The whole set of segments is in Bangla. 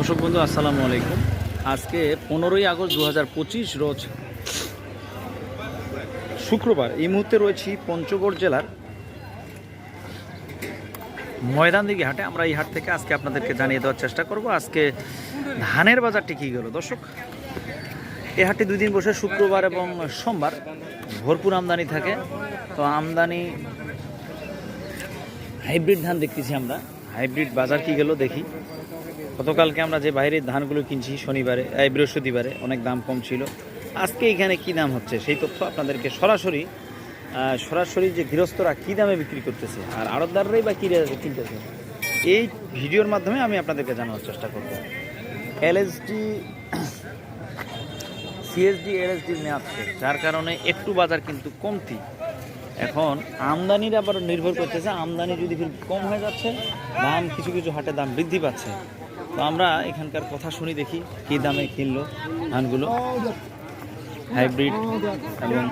দর্শক বন্ধু, আসসালামু আলাইকুম। আজকে পনেরোই আগস্ট দু হাজার পঁচিশ রোজ শুক্রবার এই মুহূর্তে রয়েছি পঞ্চগড় জেলার ময়দান দিকে হাটে। আমরা এই হাট থেকে আজকে আপনাদেরকে জানিয়ে দেওয়ার চেষ্টা করব, আজকে ধানের বাজারটি কী গেল? দর্শক এই হাটটি দুই দিন বসে শুক্রবার এবং সোমবার ভরপুর আমদানি থাকে। তো আমদানি হাইব্রিড ধান দেখতেছি আমরা। হাইব্রিড বাজার কি গেল দেখি। গতকালকে আমরা যে বাইরের ধানগুলো কিনছি শনিবারে এই বৃহস্পতিবারে অনেক দাম কম ছিল। আজকে এখানে কি দাম হচ্ছে সেই তথ্য আপনাদেরকে সরাসরি সরাসরি যে গৃহস্থরা কী দামে বিক্রি করতেছে আর আড়তদাররাই বা কী কিনতেছে এই ভিডিওর মাধ্যমে আমি আপনাদেরকে জানানোর চেষ্টা করব। এলএসডি সিএসডি এলএসডি শেষ, যার কারণে একটু বাজার কিন্তু কমতি। এখন আমদানির আবার নির্ভর করতেছে আমদানি যদি কম হয়ে যাচ্ছে দাম কিছু কিছু হাটে দাম বৃদ্ধি পাচ্ছে। তো আমরা এখানকার কথা শুনি দেখি কী দামে কিনলো ধানগুলো। হাইব্রিড এবং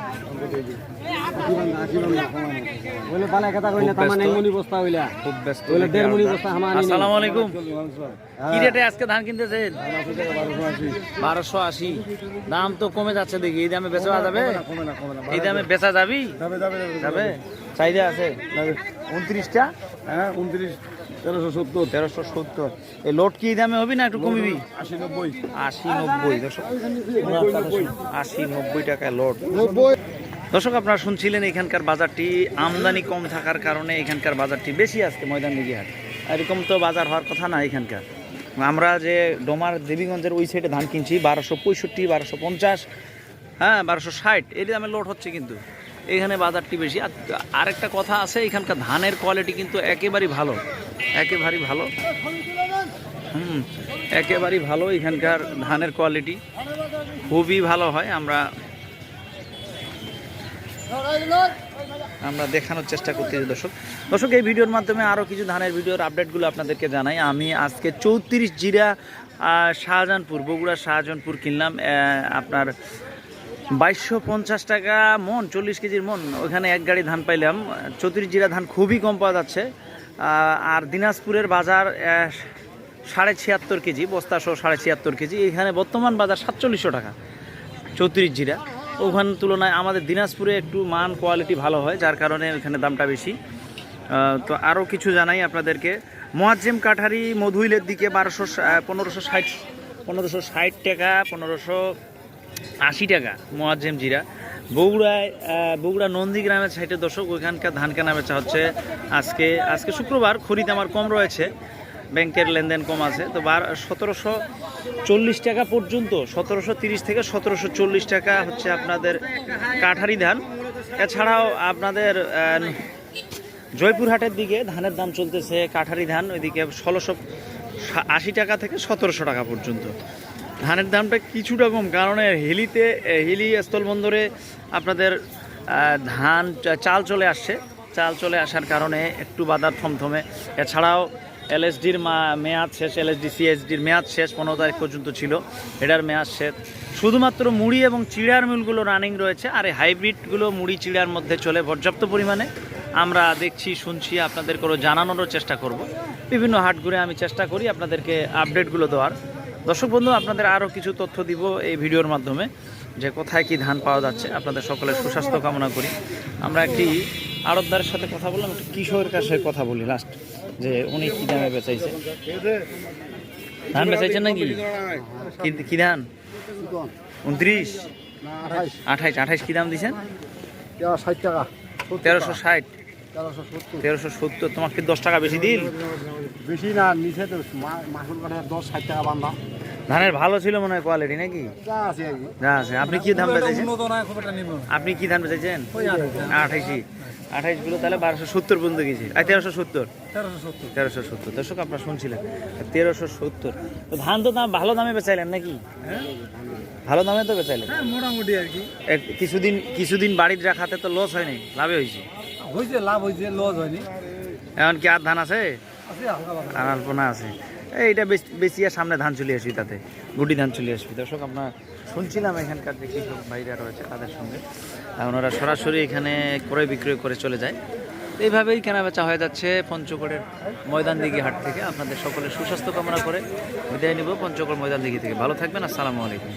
খুব ব্যস্ত। আসসালামু আলাইকুম। কি রেটে আজকে ধান কিনতেছেন? বারোশো আশি। দাম তো কমে যাচ্ছে দেখি। এই দামে বেচা যাবে? এই দামে বেচা যাবি? যাবে চাহিদা আছে? উনত্রিশটা? হ্যাঁ উনত্রিশ। তেরোশো সত্তর। তেরোশো সত্তর। এই লোড কি দামে হবি না একটু কমিবি? আশি নব্বই। আশি নব্বই। আশি নব্বই। টাকায় লোড। নব্বই। দর্শক আপনারা শুনছিলেন এখানকার বাজারটি আমদানি কম থাকার কারণে এখানকার বাজারটি বেশি আজকে ময়দান দিঘি হাট। এরকম তো বাজার হওয়ার কথা না এখানকার। আমরা যে ডোমার দেবীগঞ্জের ওই সাইডে ধান কিনছি বারোশো পঁয়ষট্টি বারোশো পঞ্চাশ হ্যাঁ বারোশো ষাট। এই দামে লোড হচ্ছে কিন্তু। এখানে বাজারটি বেশি। আর আরেকটা কথা আছে, এখানকার ধানের কোয়ালিটি কিন্তু একেবারেই ভালো। একেবারেই ভালো। হুম, একেবারেই ভালো এখানকার ধানের কোয়ালিটি খুবই ভালো হয়, আমরা আমরা দেখানোর চেষ্টা করতেছি দর্শক। দর্শক, এই ভিডিওর মাধ্যমে আরও কিছু ধানের ভিডিওর আপডেটগুলো আপনাদেরকে জানাই। আমি আজকে চৌত্রিশ জিরা শাহজাহানপুর বগুড়া শাহজাহানপুর কিনলাম। আপনার বাইশশো পঞ্চাশ টাকা মন, চল্লিশ কেজির মন। ওখানে এক গাড়ি ধান পাইলাম। চৌত্রিশ জিরা ধান খুবই কম পাওয়া যাচ্ছে। আর দিনাজপুরের বাজার সাড়ে ছিয়াত্তর কেজি, বস্তা সহ সাড়ে ছিয়াত্তর কেজি। এখানে বর্তমান বাজার সাতচল্লিশশো টাকা, চৌত্রিশ জিরা। ওখান তুলনায় আমাদের দিনাজপুরে একটু মান কোয়ালিটি ভালো হয়, যার কারণে ওখানে দামটা বেশি। তো আরও কিছু জানাই আপনাদেরকে। মোয়াজ্জেম কাঠারি মধুইলের দিকে বারোশো পনেরোশো ষাট পনেরোশো ষাট টাকা, পনেরোশো আশি টাকা, মোয়াজ্জেম জিরা। বগুড়ায় বগুড়া নন্দীগ্রামের সাইডে দর্শক, ওইখানকার ধান কেনা বেচা হচ্ছে আজকে আজকে শুক্রবার, খরিদ আমার কম রয়েছে, ব্যাংকের লেনদেন কম আছে, তো বার, সতেরোশো চল্লিশ টাকা পর্যন্ত, সতেরোশো তিরিশ থেকে সতেরোশো চল্লিশ টাকা হচ্ছে আপনাদের কাঠারি ধান। এছাড়াও আপনাদের জয়পুরহাটের দিকে ধানের দাম চলতেছে কাঠারি ধান, ওইদিকে ষোলোশো আশি টাকা থেকে সতেরোশো টাকা পর্যন্ত। ধানের দামটা কিছুটা কম, কারণ হিলিতে হিলি স্থলবন্দরে আপনাদের ধান চাল চলে আসছে। চাল চলে আসার কারণে একটু বাজার থমথমে। এছাড়াও এলএসডির মেয়াদ শেষ, এলএসডি, সিএসডির মেয়াদ শেষ, পনেরো তারিখ পর্যন্ত ছিল। এটার মেয়াদ শেষ। শুধুমাত্র মুড়ি এবং চিড়ার মিলগুলো রানিং রয়েছে, আর এই হাইব্রিডগুলো মুড়ি, চিড়ার মধ্যে চলে পর্যাপ্ত পরিমাণে। আমরা দেখছি, শুনছি আপনাদের করে জানানোরও চেষ্টা করব। বিভিন্ন হাট ঘুরে আমি চেষ্টা করি আপনাদেরকে আপডেটগুলো দেওয়ার। দর্শক বন্ধু আপনাদের আরও কিছু তথ্য দিব এই ভিডিওর মাধ্যমে যে কোথায় কি ধান পাওয়া যাচ্ছে। আপনাদের সকলের সুস্বাস্থ্য কামনা করি। আমরা একটি আড়তদারের সাথে কথা বললাম একটু কিশোরের কাছে কথা বলি লাস্ট যে উনি কি দামে বেচাইছে। ধান বেচাইছেন নাকি? কি- ধান? উনত্রিশ? আঠাইশ আঠাইশ কি দাম ষাট। টাকা তেরোশো ষাট। তেরোশো সত্তর। তোমার কি দশ টাকা বেশি দিল বেশি না নিচে তো মাসুল কাঠে দশ ষাট টাকা বান্ধা ধানের ভালো ছিল মনে হয় কোয়ালিটি নাকি? যা আছে যা আছে। আপনি কি ধান বেচাইছেন? উন্নত নয় খুব একটা নিম্ন আপনি কি ধান বেচাইছেন? ওই আঠাইশ আঠাইশি গুলো তাহলে বারোশো সত্তর পর্যন্ত গেছে। আর তেরোশো সত্তর? তেরোশো সত্তর। তেরোশো সত্তর। দর্শক আপনারা শুনছিলেন। তেরোশো সত্তর। তো ধান তো দাম ভালো দামে বেচাইলেন নাকি? ভালো দামে তো বেচাইলেন হ্যাঁ মোটামুটি আর কি। কিছুদিন কিছুদিন বাড়ির রাখাতে তো লস হয়নি লাভে হয়েছে? হয়েছে লাভ হয়েছে লস হয়নি। এখন কি আর ধান আছে। আর অল্পনা আছে। এইটা বেচ- বেচিয়ে সামনে ধান চলে আসবি তাতে। গুটি ধান চলে আসবি। দর্শক আপনার শুনছিলাম এখানকার যে কৃষক ভাইরা রয়েছে তাদের সঙ্গে। আর ওনারা সরাসরি এখানে ক্রয় বিক্রয় করে চলে যায়। এইভাবেই কেনাবেচা হয়ে যাচ্ছে পঞ্চগড়ের ময়দান দিঘি হাট থেকে। আপনাদের সকলের সুস্বাস্থ্য কামনা করে বিদায় নিব পঞ্চগড় ময়দান দিঘি থেকে। ভালো থাকবেন, আসসালামু আলাইকুম।